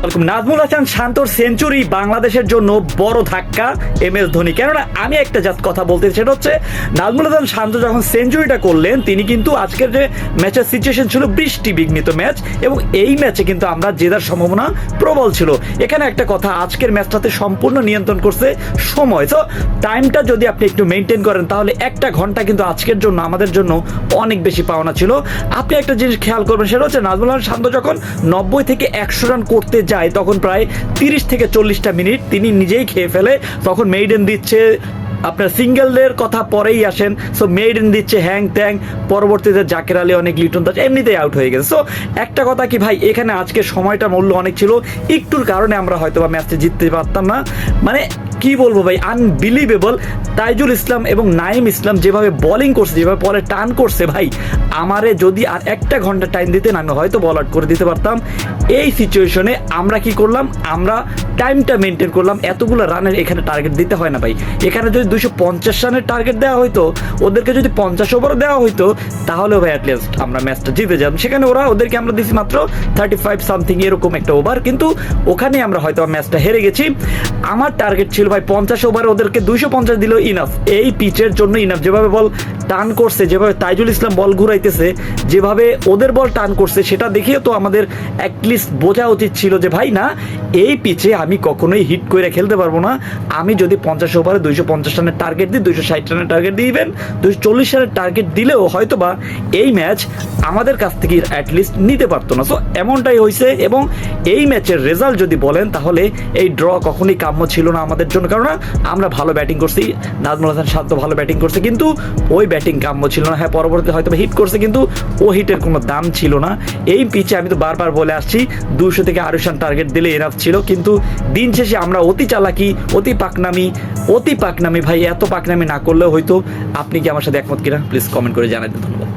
নাজমুল হাসান শান্তর সেঞ্চুরি বাংলাদেশের জন্য বড় ধাক্কা। M S Dhoni. কেননা আমি একটা জাস্ট কথা বলতে সেটা হচ্ছে নাজমুল হাসান শান্ত যখন সেঞ্চুরিটা করলেন, তিনি কিন্তু আজকের যে ম্যাচের সিচুয়েশন ছিল বৃষ্টি বিঘ্নিত ম্যাচ এবং এই ম্যাচে কিন্তু আমরা জেতার সম্ভাবনা প্রবল ছিল। এখানে একটা কথা, আজকের ম্যাচটাতে সম্পূর্ণ নিয়ন্ত্রণ করছে সময়। তো টাইমটা যদি আপনি একটু মেনটেন করেন, তাহলে একটা ঘণ্টা কিন্তু আজকের জন্য আমাদের জন্য অনেক বেশি পাওনা ছিল। আপনি একটা জিনিস খেয়াল করবেন, সেটা হচ্ছে নাজমুল হাসান শান্ত যখন নব্বই থেকে একশো রান করতে যায়, তখন প্রায় তিরিশ থেকে চল্লিশটা মিনিট তিনি নিজেই খেয়ে ফেলে। তখন মেইডেন দিচ্ছে, আপনার সিঙ্গেলদের কথা পরেই আসেন। সো মেইডেন দিচ্ছে হ্যাং ত্যাং, পরবর্তীতে জাকের আলী, অনেক লিটন দাস, এমনিতেই আউট হয়ে গেছে। সো একটা কথা কি ভাই, এখানে আজকে সময়টা মূল্য অনেক ছিল। একটুর কারণে আমরা হয়তো বা ম্যাচটি জিততে পারতাম না। মানে কি বলব ভাই? আনবিলিভেবল তাইজুল ইসলাম এবং নাইম ইসলাম যেভাবে বোলিং করছে, যেভাবে পরে টান করছে ভাই, আমারে যদি আর একটা ঘণ্টা টাইম দিতেন, আমি হয়তো বল আউট করে দিতে পারতাম। এই সিচুয়েশনে আমরা কি করলাম? আমরা টাইমটা মেনটেন করলাম। এতগুলো রানের এখানে টার্গেট দিতে হয় না ভাই। এখানে যদি দুশো পঞ্চাশ রানের টার্গেট দেওয়া হয়তো ওদেরকে যদি পঞ্চাশ ওভারও দেওয়া হয়তো তাহলে ভাই অ্যাটলিস্ট আমরা ম্যাচটা জিতে যাব সেখানে ওরা ওদেরকে আমরা দিছি মাত্র থার্টি ফাইভ সামথিং এরকম একটা ওভার কিন্তু ওখানে আমরা হয়তো ম্যাচটা হেরে গেছি। আমার টার্গেট ছিল ভাই পঞ্চাশ ওভারে ওদেরকে দুইশো পঞ্চাশ দিলেও ইনাফ এই পিচের জন্য ইনাফ যেভাবে বল টান করছে, যেভাবে তাইজুল ইসলাম বল ঘুরাইতেছে, যেভাবে ওদের বল টান করছে, সেটা দেখেও তো আমাদের অ্যাটলিস্ট বোঝা উচিত ছিল যে, ভাই, না, এই পিচে আমি কখনোই হিট করে খেলতে পারব না। আমি যদি পঞ্চাশ ওভারে দুইশো পঞ্চাশ রানের টার্গেট দিই, দুইশো ষাট রানের টার্গেট দিয়ে দিবেন দুইশো চল্লিশ রানের টার্গেট দিলেও হয়তো বা এই ম্যাচ আমাদের কাছ থেকে অ্যাটলিস্ট নিতে পারতো না। সো এমনটাই হয়েছে এবং এই ম্যাচের রেজাল্ট যদি বলেন, তাহলে এই ড্র কখনোই কাম্য ছিল না আমাদের জন্য। কারণ আমরা ভালো ব্যাটিং করছি, নাজমুল হাসান শান্ত ভালো ব্যাটিং করছে, কিন্তু ওই ব্যাটিং কাম্য ছিল না। হ্যাঁ পরবর্তীতে হয়তো হিট করছে, কিন্তু ও হিটের কোনো দাম ছিল না। এই পিচে আমি তো বারবার বলে আসছি দুশো থেকে আড়াইশো রান টার্গেট দিলে এনাফ ছিল, কিন্তু দিন শেষে আমরা অতি চালাকি, অতি পাকনামি অতি পাকনামি ভাই, এত পাকনামি না করলেও হয়তো আপনি কি আমার সাথে একমত কিনা প্লিজ কমেন্ট করে জানাতে ধন্যবাদ।